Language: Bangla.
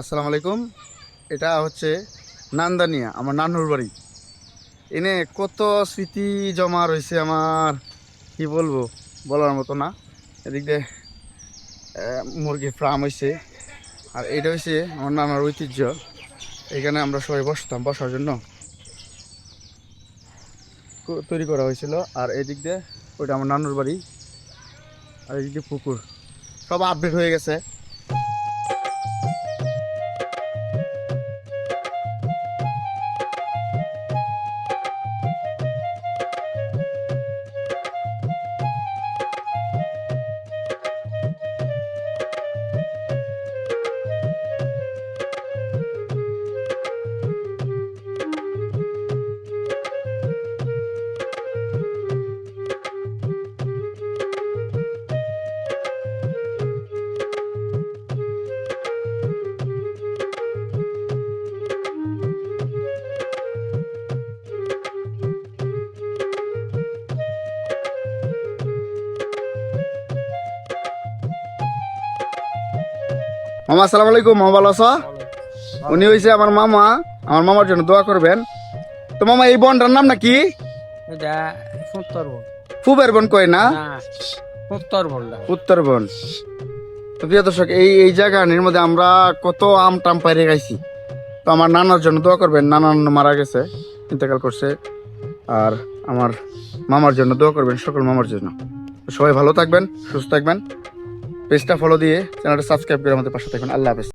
আসসালামু আলাইকুম। এটা হচ্ছে নান্দানিয়া, আমার নানুর বাড়ি। এনে কত স্মৃতি জমা রয়েছে আমার, কি বলব, বলার মতো না। এদিক দিয়ে মুরগি ফার্ম হয়েছে আর এটা হচ্ছে আমার নানার ঐতিহ্য। এখানে আমরা সবাই বসতাম বসার জন্য। তৈরি করা হয়েছিল। আর এদিক দিয়ে, ওইটা আমার নানুর বাড়ি। আর এদিক দিয়ে পুকুর। সব আপডেট হয়ে গেছে। মামা আসসালামু আলাইকুম। মামা ভালো আছো? উনি হয়েছে আমার মামা। আমার মামার জন্য দোয়া করবেন। তো মামা এই বনটার নাম নাকি? ফুবের বন কয় না? উত্তরবন উত্তরবন তো প্রিয় দর্শক এই এই জায়গার মধ্যে আমরা কত আম টাম পাইরে খাইছি। তো আমার নানার জন্য দোয়া করবেন। নানা মারা গেছে ইন্তেকাল করছে। আর আমার মামার জন্য দোয়া করবেন সকল মামার জন্য। সবাই ভালো থাকবেন সুস্থ থাকবেন। পেজটা ফলো দিয়ে চ্যানেলটা সাবস্ক্রাইব করে আমাদের পাশে থাকবেন। আল্লাহ হাফেজ।